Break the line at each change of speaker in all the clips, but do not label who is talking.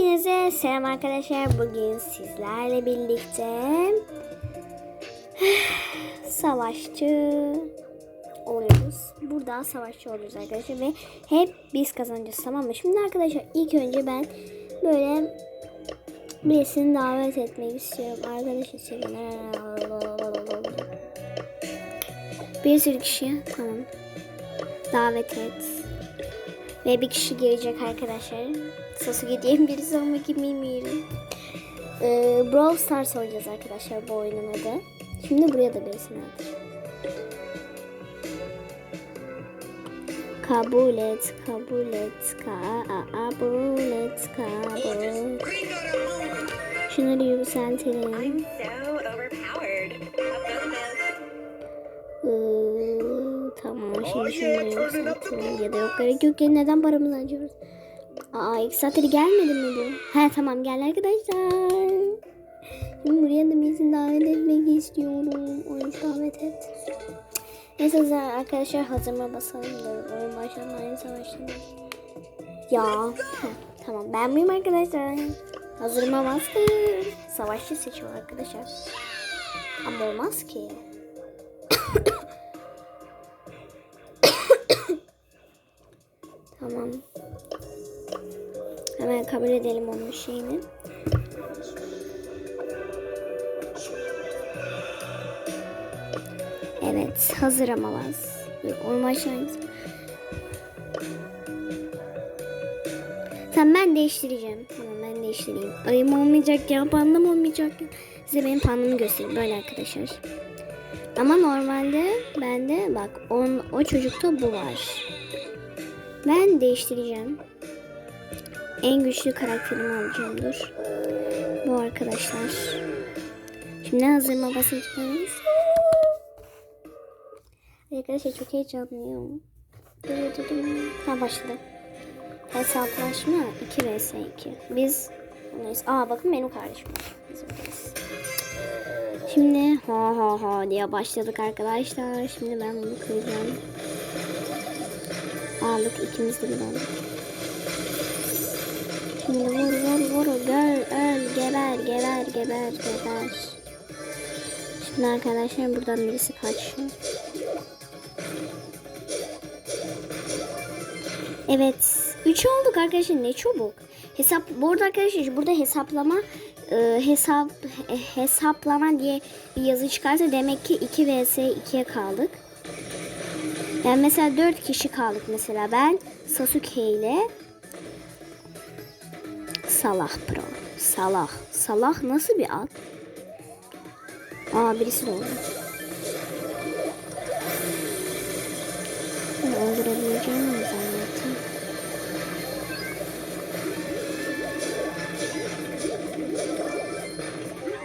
Hepinize selam arkadaşlar. Bugün sizlerle birlikte savaşçı oluyoruz. Burada savaşçı oluyoruz arkadaşlar ve hep biz kazanacağız tamam mı? Şimdi arkadaşlar ilk önce ben böyle birisini davet etmek istiyorum. Arkadaş istiyorum. Bir sürü kişi tamam. Davet et. Ve bir kişi gelecek arkadaşlar. Sasuke diye birisi ama kim bilmiyorum. Ee, Brawl Stars oynayacağız arkadaşlar bu oyunun adı. Şimdi buraya da birisini atacağım. Kabul et, kabul et, kabul et, kabul. Şunları yükseltelim.
I'm so overpowered.
Ee, tamam şimdi şunları yükseltelim. Ya da yok gerek yok ya neden paramızı harcıyoruz? Aa ilk saatleri gelmedi mi bu? He tamam gel arkadaşlar. Şimdi buraya da bizi davet etmek istiyorum. Oyuncu davet et. Neyse arkadaşlar hazırma basalımdır. Oyun başlamayın savaşın. Ya heh, tamam ben miyim arkadaşlar? Hazırma bastım. Savaşçı seçiyor arkadaşlar. Ama olmaz ki. Tamam. Hemen kabul edelim onun şeyini. Evet, hazır ama bas. Orman şahinesi. Tamam ben değiştireceğim. Tamam ben değiştireyim. Ayım olmayacak ya, pandım olmayacak ya. Size benim pandamı göstereyim böyle arkadaşlar. Ama normalde bende bak on, o çocukta bu var. Ben değiştireceğim. En güçlü karakterimi alacağım dur. Bu arkadaşlar. Şimdi hazırma basacağız. Arkadaşlar çok heyecanlıyım. Dur dur dur. Ha başladı. Hesaplaşma 2 vs 2. Biz bunlarız. Aa bakın benim kardeşim var. Şimdi ha ha ha diye başladık arkadaşlar. Şimdi ben bunu kıracağım. Aldık ikimiz de bir aldık. Şimdi vur vur vur gel öl geber geber geber geber. Şimdi arkadaşlar buradan birisi kaçıyor. Evet. 3 olduk arkadaşlar ne çabuk. Hesap bu arada arkadaşlar burada hesaplama e, hesap e, hesaplama diye bir yazı çıkarsa demek ki 2 vs 2'ye kaldık. Yani mesela 4 kişi kaldık mesela ben Sasuke ile Salah Pro. Salah. Salah nasıl bir ad? Aa birisi de oldu. Bunu öldürebileceğimi mi zannettim?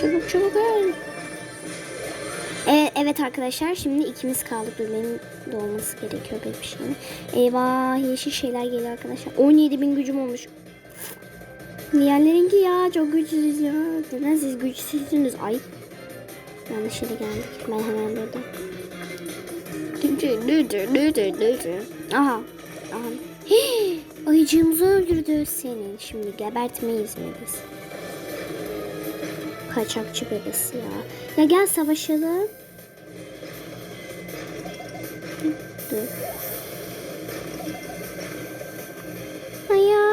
Çabuk çabuk öl. Evet, evet arkadaşlar şimdi ikimiz kaldık. Benim de olması gerekiyor bir şey. Eyvah yeşil şeyler geliyor arkadaşlar. 17 bin gücüm olmuş. Diğerlerinki ya çok güçsüzüz ya. Neden siz güçsüzsünüz? Ay. Yanlış yere geldik. Ben hemen burada. Aha. Aha. Hii, ayıcığımızı öldürdü senin. Şimdi gebertmeyiz biz? Kaçakçı bebesi ya. Ya gel savaşalım. Dur. Ay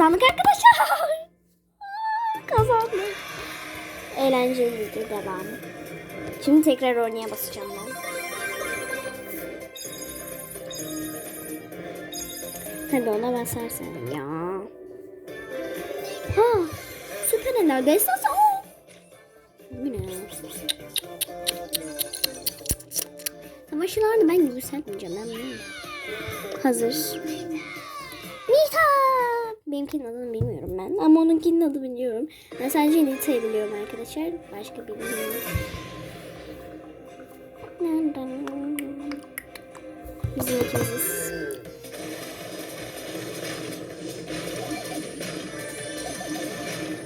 Kazandık arkadaşlar. Kazandık. Eğlenceliydi devam. Şimdi tekrar oynaya basacağım ben. Hadi ona basarsan ya. Ha, süper esas o. Bu ne? Savaşçılarda ben yükseltmeyeceğim ben. Hazır. Nita! Benimkinin adını bilmiyorum ben ama onunkinin adını biliyorum. Ben sadece Nita'yı biliyorum arkadaşlar. Başka bilmiyorum. Biz ikimiziz.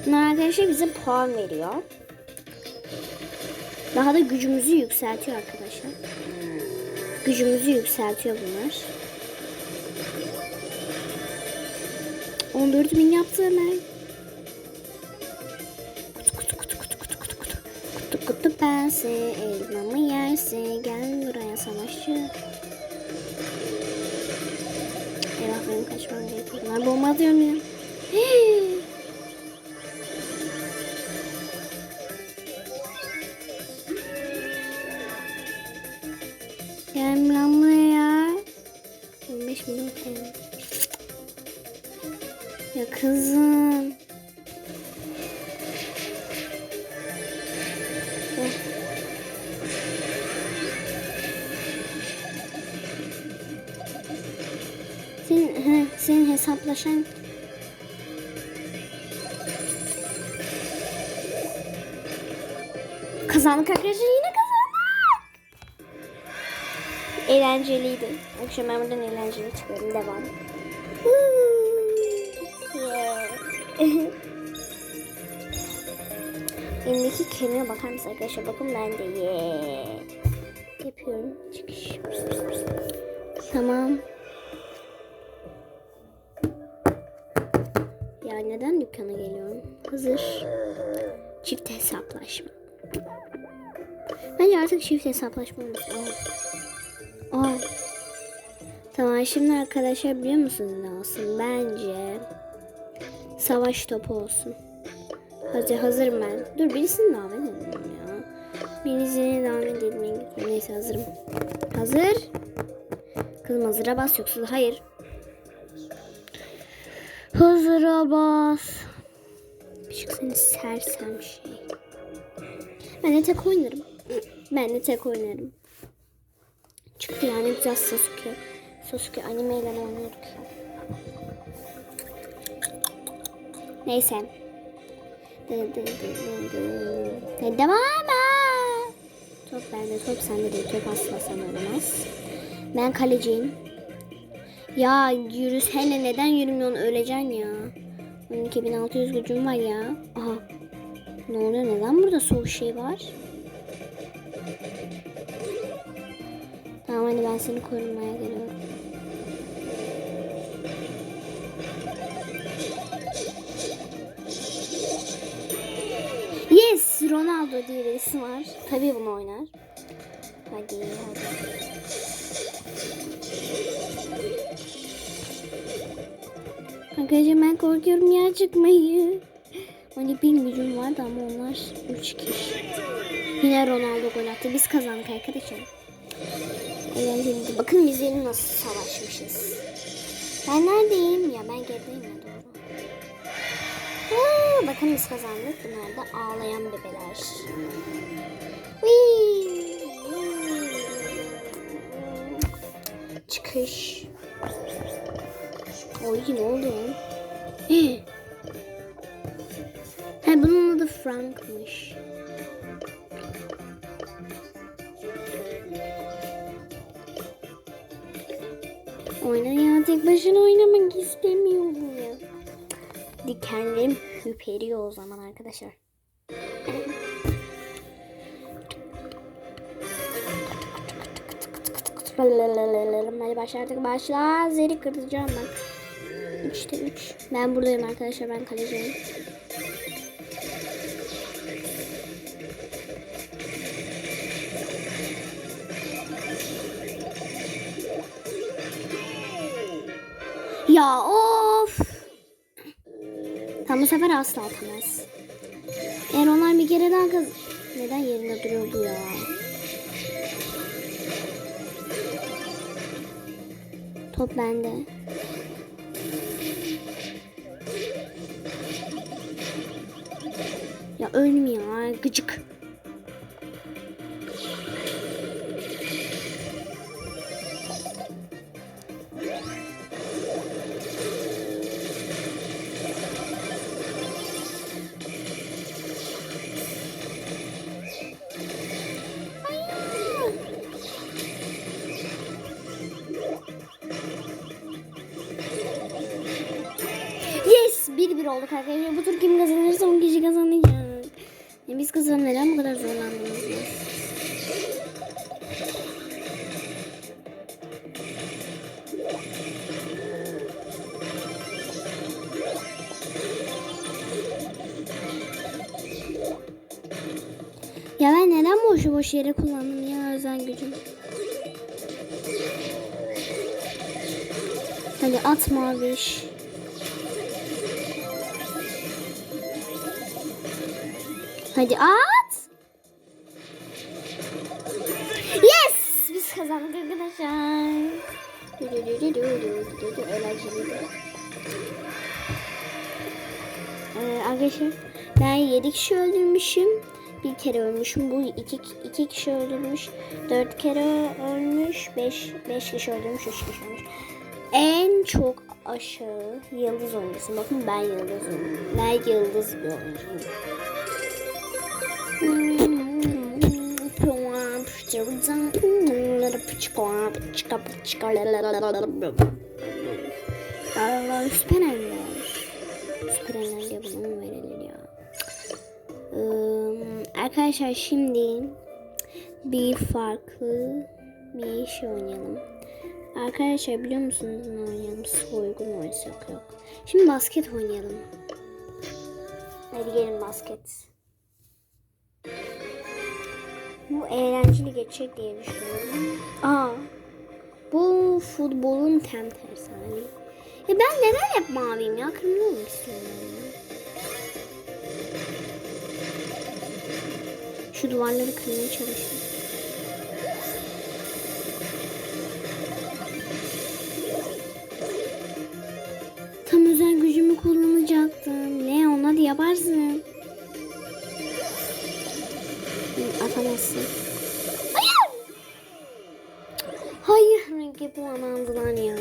Bunlar arkadaşlar bize puan veriyor. Daha da gücümüzü yükseltiyor arkadaşlar. Gücümüzü yükseltiyor bunlar. 14 bin yaptı hemen. Kutu kutu kutu kutu kutu kutu kutu. Kutu kutu pense elmamı yerse gel buraya savaşçı. Eyvah benim kaçmam gerekiyor. Bunlar bomba atıyor mu ya? Hii. Hesaplaşan Kazandık arkadaşlar yine kazandık. Eğlenceliydi. Akşam ben buradan eğlenceli çıkıyorum. Devam. Elimdeki kemiğe bakar mısın arkadaşlar? Bakın ben de yeah. Yapıyorum. Çıkış. Tamam. Neden dükkana geliyorum? Hazır. Çift hesaplaşma. Bence artık çift hesaplaşma olmuş. Aa. Aa. Tamam şimdi arkadaşlar biliyor musunuz ne olsun? Bence savaş topu olsun. Hazır hazırım ben. Dur birisini davet edelim ya. Birisini davet gidiyorum. Neyse hazırım. Hazır. Kızım hazıra bas yoksa hayır. Hazıra bas. Işık seni sersem şey. Ben de tek oynarım. Ben de tek oynarım. Çıktı yani biraz Sasuke. Sasuke animeyle oynuyorduk ya. Neyse. Devam. Top bende top sende değil. Top asla sana olamaz. Ben kaleciyim. Ya yürüs hele neden yürümüyorsun öleceksin ya. 12600 gücüm var ya. Aha. Ne oluyor neden burada soğuk şey var? Tamam hadi ben seni korumaya geliyorum. Yes Ronaldo diye bir isim var. Tabii bunu oynar. Hadi hadi. Arkadaşlar ben korkuyorum ya çıkmayı. Hani bin gücüm vardı ama onlar 3 kişi. Yine Ronaldo gol attı. Biz kazandık arkadaşlar. Eğlenceliydi. Bakın biz yeni nasıl savaşmışız. Ben neredeyim? Ya ben gerideyim ya doğru. Aa, bakın biz kazandık. Bunlar da ağlayan bebeler. Whee! Çıkış. Oy ne oldu? He. He bunun adı Frank'mış. Oyna ya tek başına oynamak istemiyorum ya. Dikenlerim hüperiyor o zaman arkadaşlar. Hadi başladık başla. Zeri kıracağım ben. Üçte üç. Ben buradayım arkadaşlar ben kaleciyim. Ya of. Tam bu sefer asla atamaz. Eğer onlar bir kere daha kaz... Neden yerinde duruyor bu ya? Top bende. Ölmüyor gıcık. Yes! 1-1 olduk arkadaşlar. Bu tur kim kazanırsa boşu boş yere kullandım ya özel gücüm. Hadi at maviş. Hadi at. Yes! Biz kazandık arkadaşlar. Eğlenceliydi. Ee, arkadaşlar ben 7 kişi öldürmüşüm. Bir kere ölmüşüm. Bu iki, iki kişi öldürmüş. Dört kere ölmüş. Beş, beş kişi öldürmüş. Üç kişi ölmüş. En çok aşağı yıldız oyuncusu. Bakın ben yıldızım. Ben yıldız bir oyuncuyum. Süper Ender. Süper Ender'e bunu verilir ya. Ee, arkadaşlar şimdi bir farklı bir şey oynayalım. Arkadaşlar biliyor musunuz ne oynayalım? Soygun oynasak yok. Şimdi basket oynayalım. Hadi gelin basket. Bu eğlenceli geçecek diye düşünüyorum. Aa, bu futbolun tam tersi hani. Ya ben neden hep maviyim ya? Kırmızı olmak istiyorum Şu duvarları kırmaya çalışıyorum. Tam özel gücümü kullanacaktım. Leon hadi yaparsın. Atamazsın. Hayır. Hayır. Rengi aldılar ya.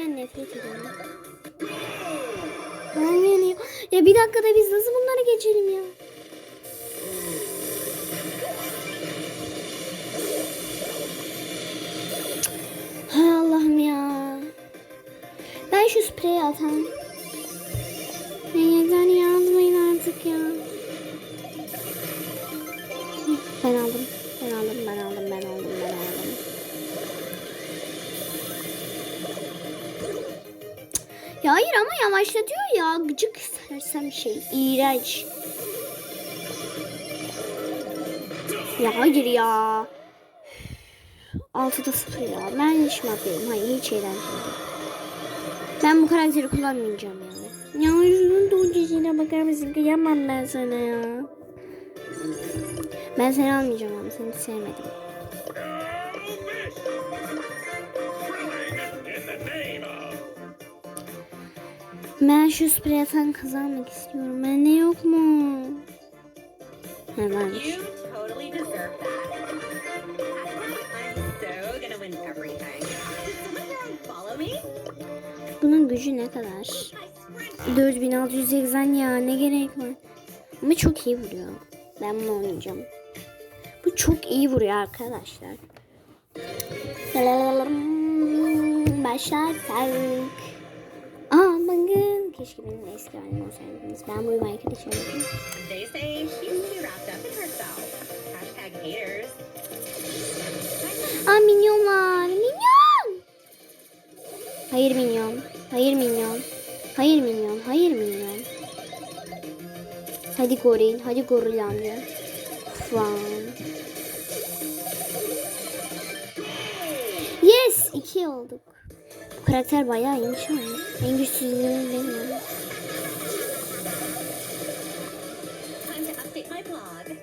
Kişiden nefret ediyorum. Ben yani ya bir dakikada biz nasıl bunları geçelim ya? Hay Allah'ım ya. Ben şu spreyi atam. Ya yeter yazmayın artık ya. Ben aldım, ben aldım, ben aldım, ben aldım. Hayır ama yavaşlatıyor ya. Gıcık sersem şey. İğrenç. Ya hayır ya. Altıda sıfır ya. Ben hiç yapıyorum. Hayır hiç eğlenceli. Ben bu karakteri kullanmayacağım ya. Ya şunun doğucusuna bakar mısın? Kıyamam ben sana ya. Ben seni almayacağım ama seni sevmedim. Ben şu sprey atan kazanmak istiyorum. Bende yok mu?
Me?
Bunun gücü ne kadar?
I sprint
4680 ya ne gerek var? Ama çok iyi vuruyor. Ben bunu oynayacağım. Bu çok iyi vuruyor arkadaşlar. Başlarsak. Keşke benim eski halim olsaydınız. Ben bu arkadaşım.
They say she's too wrapped up in herself. Hashtag haters.
Aa minyon var. Minyon. Hayır minyon. Hayır minyon. Hayır minyon. Hayır minyon. Hadi goril. Hadi goril amca. Wow. Yes. iki olduk. Karakter bayağı iyiymiş ama. En güçsüzlüğüm benim.
Blog.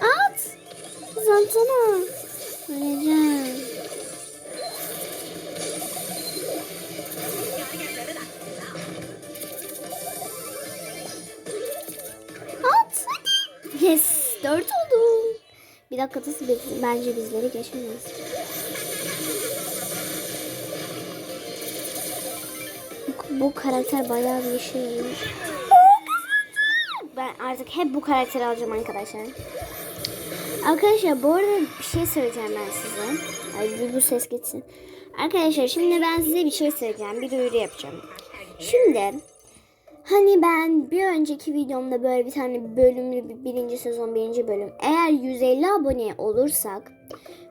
At. Uzaltsana. Bir dakika biz, bence bizleri geçemez. Bu, karakter bayağı bir işe yarıyor. Ben artık hep bu karakteri alacağım arkadaşlar. Arkadaşlar bu arada bir şey söyleyeceğim ben size. Ay bu, bu ses gitsin. Arkadaşlar şimdi ben size bir şey söyleyeceğim. Bir duyuru yapacağım. Şimdi hani ben bir önceki videomda böyle bir tane bölümlü bir- birinci sezon birinci bölüm. Eğer 150 abone olursak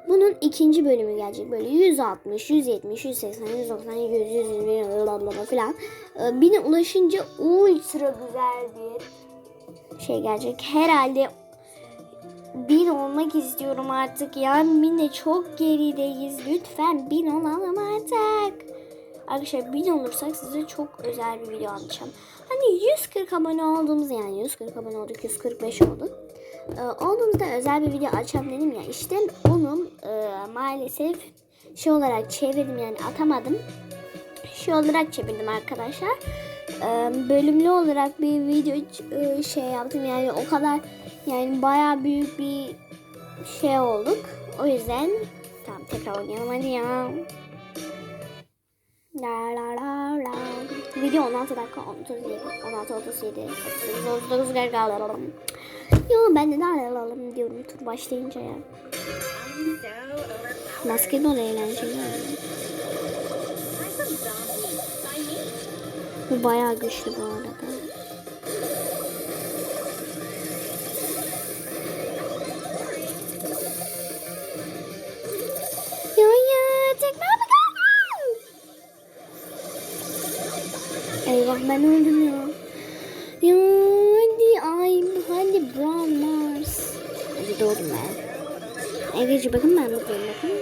bunun ikinci bölümü gelecek. Böyle 160, 170, 180, 190, 100, 120 blablabla falan. Bine ulaşınca ultra güzel bir şey gelecek. Herhalde bin olmak istiyorum artık ya. Mine çok gerideyiz. Lütfen bin olalım artık. Arkadaşlar bin olursak size çok özel bir video alacağım. Hani 140 abone olduğumuz yani 140 abone olduk 145 olduk. Ee, olduğumuzda özel bir video açacağım dedim ya. İşte onu e, maalesef şey olarak çevirdim yani atamadım. Şey olarak çevirdim arkadaşlar. Ee, bölümlü olarak bir video e, şey yaptım yani o kadar yani bayağı büyük bir şey olduk. O yüzden tamam tekrar oynayalım hadi ya. La la la la. Video 16 dakika 37 16 37 38 39 40 Yo ben de ne alalım diyorum tur başlayınca ya. Basketbol eğlenceli. Bu bayağı güçlü bu arada. Ben öldüm ya. Ya hadi ay hadi Brown Mars. Hadi doğdum ben. Eveci bakın ben mutluyum bakın.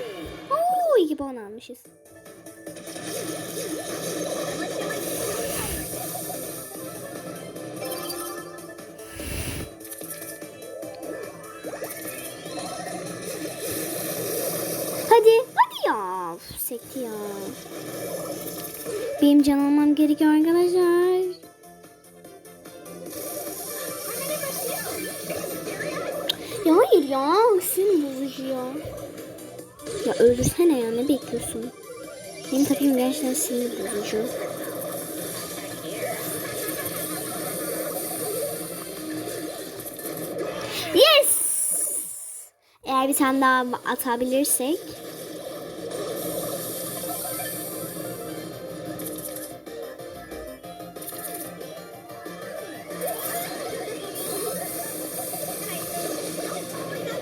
Oo iki puan almışız. Sekti ya. Benim can almam gerekiyor arkadaşlar. Ya hayır ya. Sinir bozucu ya. Ya öldürsene ya. Ne bekliyorsun? Benim takım gerçekten sinir bozucu. Yes! Eğer bir tane daha atabilirsek.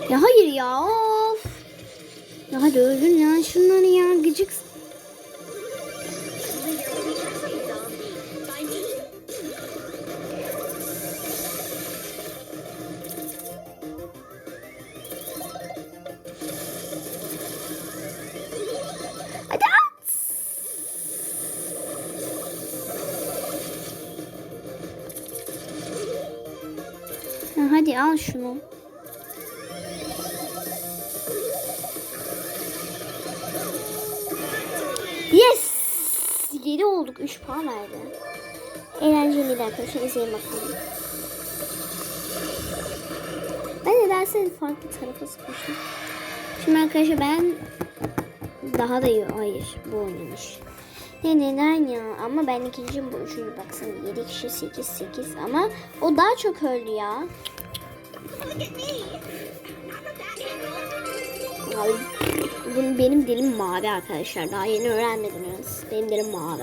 Ya hayır ya of. Ya hadi öldün ya şunları ya gıcık. 7 olduk. 3 puan verdi. Eğlenceliydi arkadaşlar. İzleyin bakalım. Ben nedense farklı tarafa sıkmışım. Şimdi arkadaşlar ben daha da iyi. Hayır bu oynamış. Ne neden ya? Ama ben ikinciyim bu üçüncü baksana. 7 kişi 8 8 ama o daha çok öldü ya.
Look
Abi, benim, dilim mavi arkadaşlar. Daha yeni öğrenmediniz. Benim dilim mavi.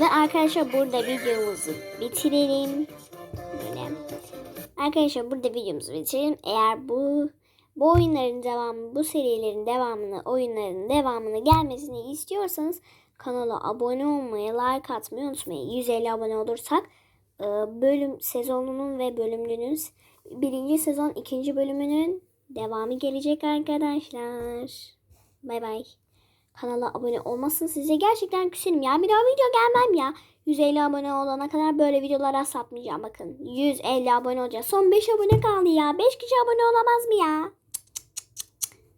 Ve arkadaşlar burada videomuzu bitirelim. Böyle. Arkadaşlar burada videomuzu bitirelim. Eğer bu bu oyunların devamı, bu serilerin devamını, oyunların devamını gelmesini istiyorsanız kanala abone olmayı, like atmayı unutmayın. 150 abone olursak e, bölüm sezonunun ve bölümlünün birinci sezon ikinci bölümünün devamı gelecek arkadaşlar. Bay bay. Kanala abone olmasın size gerçekten küserim ya. Bir daha video gelmem ya. 150 abone olana kadar böyle videolara satmayacağım bakın. 150 abone olacağız. Son 5 abone kaldı ya. 5 kişi abone olamaz mı ya?